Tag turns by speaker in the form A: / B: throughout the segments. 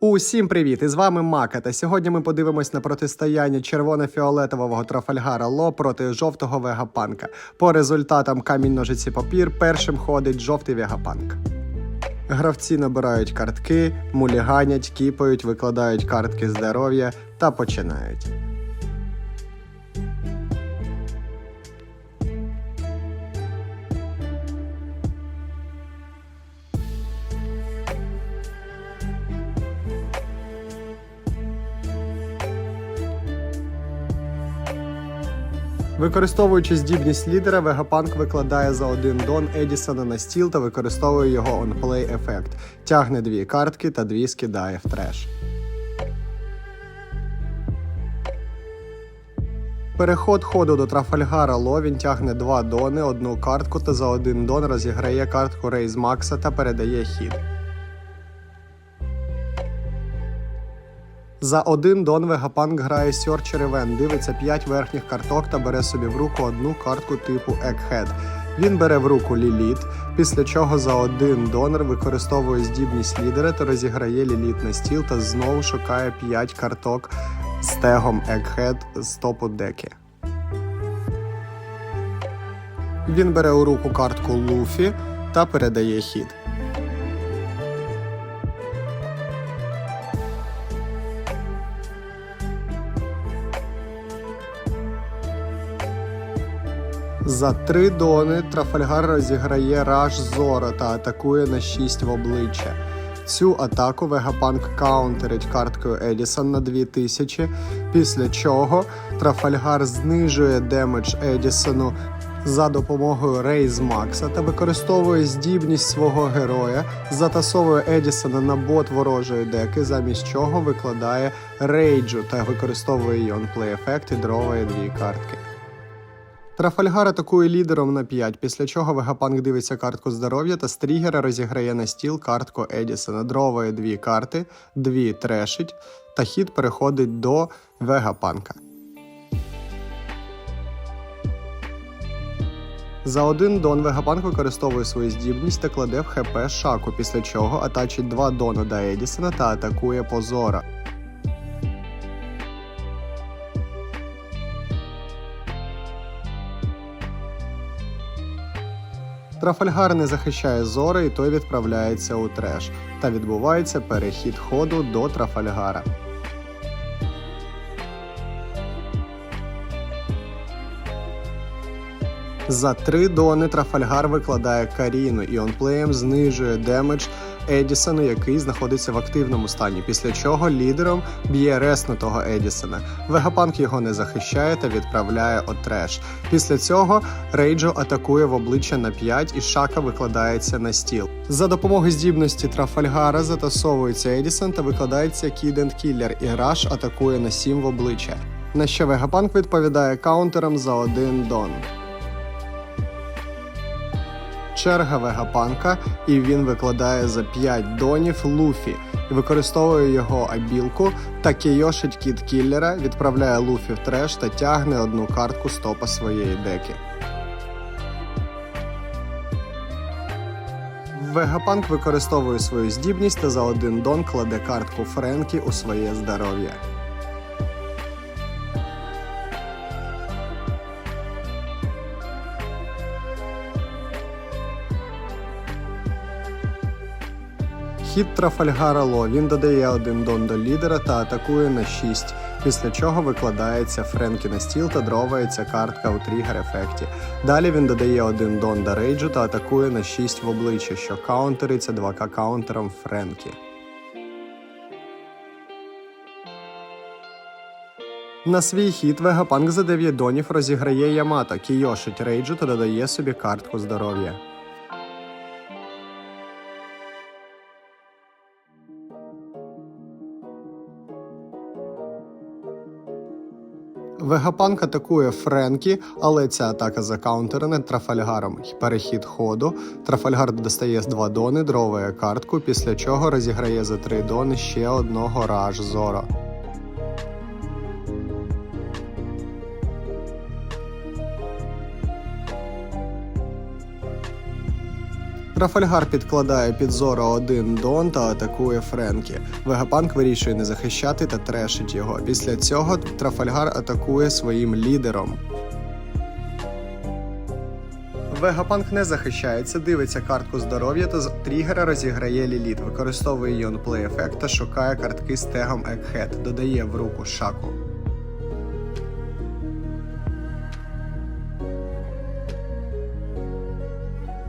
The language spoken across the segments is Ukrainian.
A: Усім привіт! І з вами Мака. Та сьогодні ми подивимось на протистояння червоно-фіолетового Трафальгара Ло проти жовтого Вегапанка. По результатам камінь ножиці папір першим ходить жовтий Вегапанк. Гравці набирають картки, муліганять, кіпають, викладають картки здоров'я та починають. Використовуючи здібність лідера, Вегапанк викладає за один дон Едісона на стіл та використовує його онплей ефект. Тягне дві картки та дві скидає в треш. Переход ходу до Трафальгара Ло він тягне два дони, одну картку та за один дон розіграє картку Рейз Макса та передає хід. За один дон Вегапанк грає Searcher Event, дивиться 5 верхніх карток та бере собі в руку одну картку типу Egghead. Він бере в руку Ліліт, після чого за один донор використовує здібність лідера та розіграє Ліліт на стіл та знову шукає 5 карток з тегом Egghead з топу деки. Він бере у руку картку Луфі та передає хід. За три дони Трафальгар розіграє Раш Зора та атакує на 6 в обличчя. Цю атаку Вегапанк каунтерить карткою Едісон на 2000, після чого Трафальгар знижує демедж Едісону за допомогою Рейз Макса та використовує здібність свого героя, затасовує Едісона на бот ворожої деки, замість чого викладає рейджу та використовує її онплей ефект і дроває дві картки. Трафальгар атакує лідером на 5, після чого Вегапанк дивиться картку здоров'я та з тригера розіграє на стіл картку Едісона, дроває дві карти, дві трешить, та хід переходить до Вегапанка. За один дон Вегапанк використовує свою здібність та кладе в ХП шаку, після чого атачить два дона до Едісона та атакує позора. Трафальгар не захищає зори, і той відправляється у треш, та відбувається перехід ходу до Трафальгара. За три дони Трафальгар викладає Каріну і онплеєм знижує демедж Едісону, який знаходиться в активному стані, після чого лідером б'є реснутого Едісона. Вегапанк його не захищає та відправляє у треш. Після цього Рейджо атакує в обличчя на 5 і Шака викладається на стіл. За допомогою здібності Трафальгара затасовується Едісон та викладається Кіденд Кіллер, і Раш атакує на 7 в обличчя. На що Вегапанк відповідає каунтером за один дон черга Вегапанка, і він викладає за 5 донів Луфі використовує його абілку та кійошить кіт кіллера, відправляє Луфі в треш та тягне одну картку з топа своєї деки. Вегапанк використовує свою здібність та за один дон кладе картку Френкі у своє здоров'я. Хід Трафальгара Ло він додає один дон до лідера та атакує на 6, після чого викладається Френкі на стіл та дровається картка у тригер ефекті. Далі він додає один дон до рейджу та атакує на 6 в обличчя, що каунтериться 2К каунтером Френкі. На свій хід Вегапанк за 9 донів розіграє Ямато, кійошить рейджу та додає собі картку здоров'я. Вегапанк атакує Френкі, але ця атака закаунтерена Трафальгаром. Перехід ходу. Трафальгар достає два дони, дровує картку, після чого розіграє за три дони ще одного раж Зора. Трафальгар підкладає під Зоро один Дон та атакує Френкі. Вегапанк вирішує не захищати та трешить його. Після цього Трафальгар атакує своїм лідером. Вегапанк не захищається, дивиться картку здоров'я та з тригера розіграє ліліт, використовує Йонплей ефект та шукає картки з тегом Екхет, додає в руку шаку.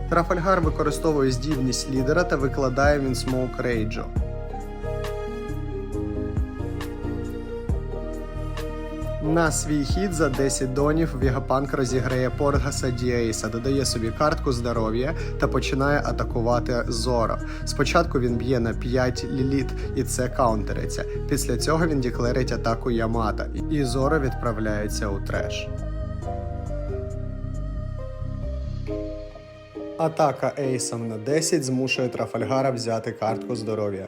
A: Трафальгар використовує здібність лідера та викладає він смоук рейджу. На свій хід за 10 донів Вігапанк розіграє Портгаса Діейса, додає собі картку здоров'я та починає атакувати Зоро. Спочатку він б'є на 5 ліліт, і це каунтериться. Після цього він діклерить атаку Ямата, і Зоро відправляється у треш. Атака Ейсом на 10 змушує Трафальгара взяти картку здоров'я.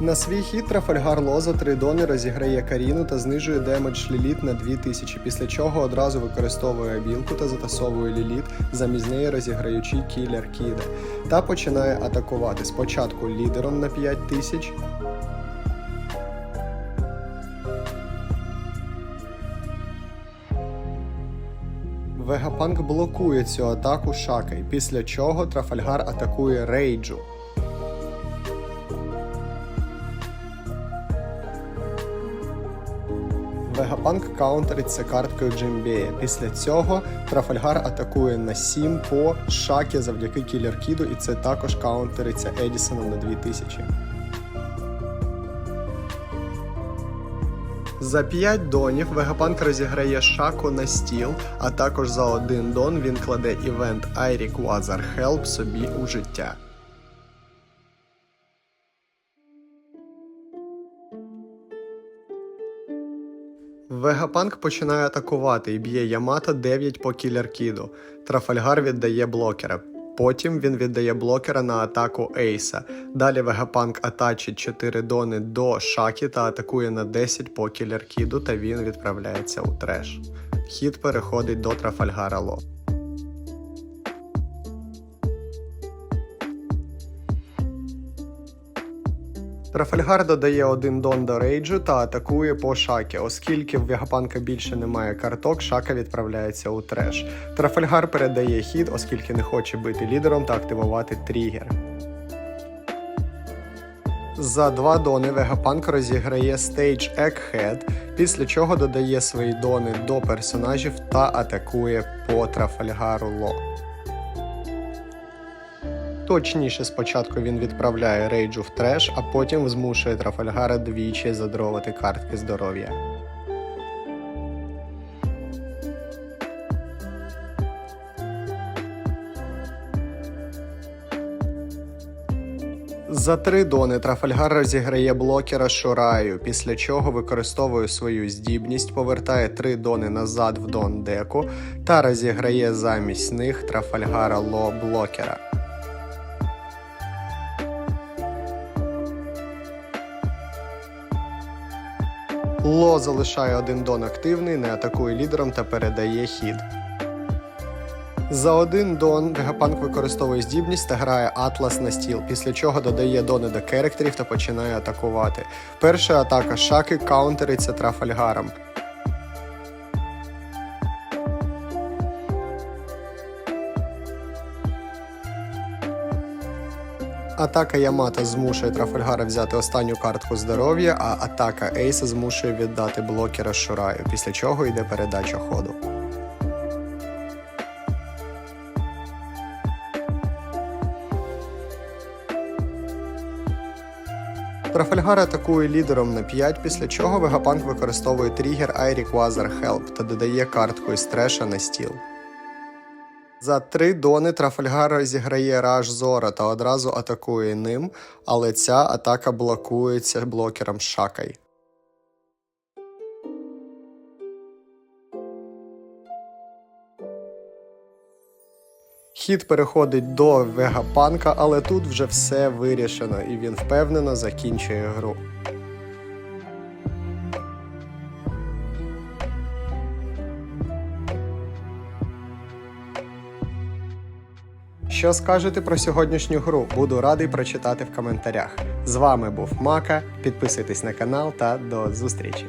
A: На свій хід Трафальгар Лоза три дони розіграє Каріну та знижує демедж Ліліт на 2000, після чого одразу використовує білку та затасовує Ліліт, замість неї розіграючи кілер Кіда, та починає атакувати. Спочатку лідером на 5000, Вегапанк блокує цю атаку Шакой, після чого Трафальгар атакує Рейджу. Вегапанк каунтериться карткою Джимбея. Після цього Трафальгар атакує на 7 по Шакі завдяки кілеркіду, і це також каунтериться Едісоном на 2000. За 5 донів Вегапанк розіграє шаку на стіл, а також за один дон він кладе івент I Require Help собі у життя. Вегапанк починає атакувати і б'є Ямато 9 по кілеркіду. Трафальгар віддає блокера. Потім він віддає блокера на атаку Ейса. Далі Вегапанк атачить 4 дони до Шакі та атакує на 10 по кілеркіду, та він відправляється у треш. Хід переходить до Трафальгара Ло. Трафальгар додає один дон до рейджу та атакує по шакі. Оскільки в Вегапанка більше немає карток, шака відправляється у треш. Трафальгар передає хід, оскільки не хоче бити лідером та активувати тригер. За два дони Вегапанк розіграє Stage Egghead, після чого додає свої дони до персонажів та атакує по Трафальгару Ло. Точніше, спочатку він відправляє рейджу в треш, а потім змушує Трафальгара двічі задровати картки здоров'я. За три дони Трафальгар розіграє блокера Шураю, після чого використовує свою здібність, повертає три дони назад в дон деку та розіграє замість них Трафальгара Ло блокера. Ло залишає один дон активний, не атакує лідером та передає хід. За один дон Вегапанк використовує здібність та грає Атлас на стіл, після чого додає дони до керектерів та починає атакувати. Перша атака шаки каунтериться Трафальгаром. Атака Ямата змушує Трафальгара взяти останню картку здоров'я, а атака Ейса змушує віддати блокера Шураю, після чого йде передача ходу. Трафальгар атакує лідером на 5, після чого Вегапанк використовує тригер I Require Help та додає картку із треша на стіл. За три дони Трафальгар розіграє Раш Зора та одразу атакує ним, але ця атака блокується блокером Шакай. Хід переходить до Вегапанка, але тут вже все вирішено, і він впевнено закінчує гру. Що скажете про сьогоднішню гру? Буду радий прочитати в коментарях. З вами був Мака. Підписуйтесь на канал та до зустрічі.